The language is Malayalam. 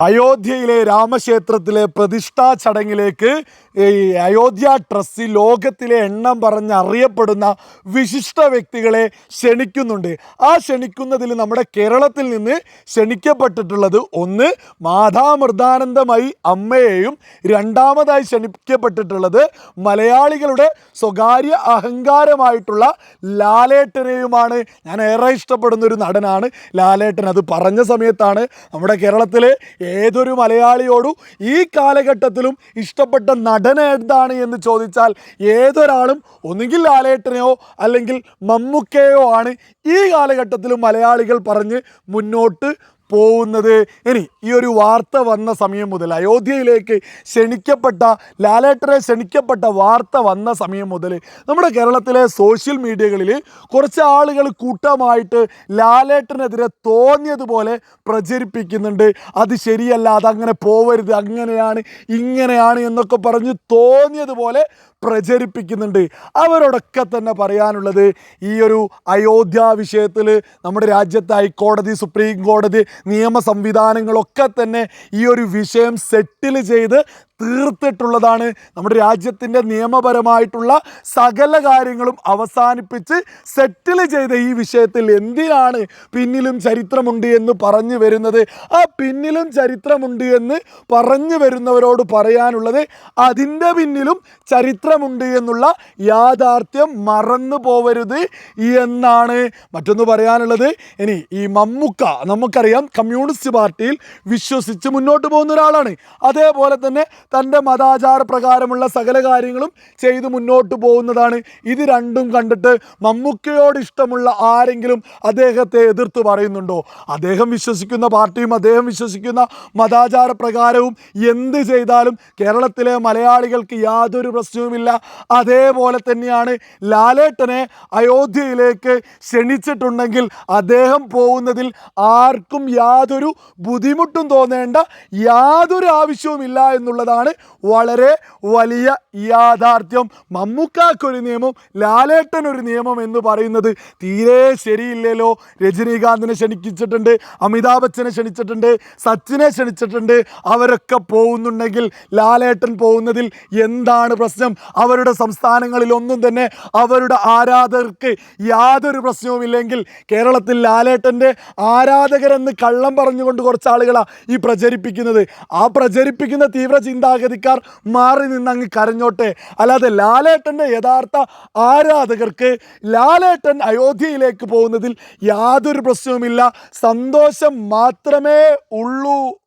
അയോധ്യയിലെ രാമക്ഷേത്രത്തിലെ പ്രതിഷ്ഠാ ചടങ്ങിലേക്ക് ഈ അയോധ്യ ട്രസ്റ്റ് ലോകത്തിലെ എണ്ണം പറഞ്ഞ് അറിയപ്പെടുന്ന വിശിഷ്ട വ്യക്തികളെ ക്ഷണിക്കുന്നുണ്ട്. ആ ക്ഷണിക്കുന്നതിൽ നമ്മുടെ കേരളത്തിൽ നിന്ന് ക്ഷണിക്കപ്പെട്ടിട്ടുള്ളത് ഒന്ന് മാതാമൃതാനന്ദമായി അമ്മയെയും രണ്ടാമതായി ക്ഷണിക്കപ്പെട്ടിട്ടുള്ളത് മലയാളികളുടെ സ്വകാര്യ അഹങ്കാരമായിട്ടുള്ള ലാലേട്ടനെയുമാണ്. ഞാൻ ഏറെ ഇഷ്ടപ്പെടുന്ന ഒരു നടനാണ് ലാലേട്ടൻ. അത് പറഞ്ഞ സമയത്താണ് നമ്മുടെ കേരളത്തിലെ ഏതൊരു മലയാളിയോടും ഈ കാലഘട്ടത്തിലും ഇഷ്ടപ്പെട്ട നടൻ ഏതാണ് എന്ന് ചോദിച്ചാൽ ഏതൊരാളും ഒന്നുകിൽ ലാലേട്ടനെയോ അല്ലെങ്കിൽ മമ്മുക്കയോ ആണ് ഈ കാലഘട്ടത്തിലും മലയാളികൾ പറഞ്ഞ് മുന്നോട്ട് പോകുന്നത്. ഇനി ഈ ഒരു വാർത്ത വന്ന സമയം മുതൽ അയോധ്യയിലേക്ക് ക്ഷണിക്കപ്പെട്ട ലാലേട്ടനെ ക്ഷണിക്കപ്പെട്ട വാർത്ത വന്ന സമയം മുതൽ നമ്മുടെ കേരളത്തിലെ സോഷ്യൽ മീഡിയകളിൽ കുറച്ച് ആളുകൾ കൂട്ടമായിട്ട് ലാലേട്ടനെതിരെ തോന്നിയതുപോലെ പ്രചരിപ്പിക്കുന്നുണ്ട്. അത് ശരിയല്ല അതങ്ങനെ പോവരുത് അങ്ങനെയാണ് ഇങ്ങനെയാണ് എന്നൊക്കെ പറഞ്ഞ് തോന്നിയതുപോലെ പ്രചരിപ്പിക്കുന്നുണ്ട്. അവരോടൊക്കെ തന്നെ പറയാനുള്ളത് ഈ ഒരു അയോധ്യ വിഷയത്തിൽ നമ്മുടെ രാജ്യത്തെ ഹൈക്കോടതി സുപ്രീം കോടതി നിയമ സംവിധാനങ്ങളൊക്കെ തന്നെ ഈ ഒരു വിഷയം സെറ്റിൽ ചെയ്ത് തീർത്തിട്ടുള്ളതാണ്. നമ്മുടെ രാജ്യത്തിന്റെ നിയമപരമായിട്ടുള്ള സകല കാര്യങ്ങളും അവസാനിപ്പിച്ച് സെറ്റിൽ ചെയ്ത ഈ വിഷയത്തിൽ എന്തിനാണ് പിന്നിലും ചരിത്രമുണ്ട് എന്ന് പറഞ്ഞു വരുന്നത്? ആ പിന്നിലും ചരിത്രമുണ്ട് എന്ന് പറഞ്ഞു വരുന്നവരോട് പറയാനുള്ളത് അതിന്റെ പിന്നിലും ചരിത്രമുണ്ട് എന്നുള്ള യാഥാർത്ഥ്യം മറന്നു പോവരുത് എന്നാണ്. മറ്റൊന്ന് പറയാനുള്ളത് ഇനി ഈ മമ്മുക്ക നമുക്കറിയാം കമ്മ്യൂണിസ്റ്റ് പാർട്ടിയിൽ വിശ്വസിച്ച് മുന്നോട്ട് പോകുന്ന ഒരാളാണ്. അതേപോലെ തന്നെ തന്റെ മതാചാര പ്രകാരമുള്ള സകല കാര്യങ്ങളും ചെയ്ത് മുന്നോട്ട് പോകുന്നതാണ്. ഇത് രണ്ടും കണ്ടിട്ട് മമ്മൂക്കയോട് ഇഷ്ടമുള്ള ആരെങ്കിലും അദ്ദേഹത്തെ എതിർത്ത് പറയുന്നുണ്ടോ? അദ്ദേഹം വിശ്വസിക്കുന്ന പാർട്ടിയും അദ്ദേഹം വിശ്വസിക്കുന്ന മതാചാര പ്രകാരവും എന്ത് ചെയ്താലും കേരളത്തിലെ മലയാളികൾക്ക് യാതൊരു പ്രശ്നവുമില്ല. അതേപോലെ തന്നെയാണ് ലാലേട്ടനെ അയോധ്യയിലേക്ക് ക്ഷണിച്ചിട്ടുണ്ടെങ്കിൽ അദ്ദേഹം പോകുന്നതിൽ ആർക്കും യാതൊരു ബുദ്ധിമുട്ടും തോന്നേണ്ട യാതൊരു ആവശ്യവുമില്ല എന്നുള്ളതാണ് വളരെ വലിയ യാഥാർത്ഥ്യം. മമ്മൂക്കാക്കൊരു നിയമം ലാലേട്ടൻ ഒരു നിയമം എന്ന് പറയുന്നത് തീരെ ശരിയില്ലല്ലോ. രജനീകാന്തിനെ ക്ഷണിച്ചിട്ടുണ്ട് അമിതാഭ് ബച്ചനെ ക്ഷണിച്ചിട്ടുണ്ട് സച്ചിനെ ക്ഷണിച്ചിട്ടുണ്ട്. അവരൊക്കെ പോകുന്നുണ്ടെങ്കിൽ ലാലേട്ടൻ പോകുന്നതിൽ എന്താണ് പ്രശ്നം? അവരുടെ സംസ്ഥാനങ്ങളിലൊന്നും തന്നെ അവരുടെ ആരാധകർക്ക് യാതൊരു പ്രശ്നവുമില്ലെങ്കിൽ കേരളത്തിൽ ലാലേട്ടന്റെ ആരാധകരെന്ന് കള്ളം പറഞ്ഞുകൊണ്ട് കുറച്ച് ആളുകളാണ് ഈ പ്രചരിപ്പിക്കുന്നത്. ആ പ്രചരിപ്പിക്കുന്ന തീവ്ര ചിന്താഗതിക്കാർ മാറി നിന്ന് അങ്ങ് കരഞ്ഞോട്ടെ. അല്ലാതെ ലാലേട്ടന്റെ യഥാർത്ഥ ആരാധകർക്ക് ലാലേട്ടൻ അയോധ്യയിലേക്ക് പോകുന്നതിൽ യാതൊരു പ്രശ്നവുമില്ല. സന്തോഷം മാത്രമേ ഉള്ളൂ.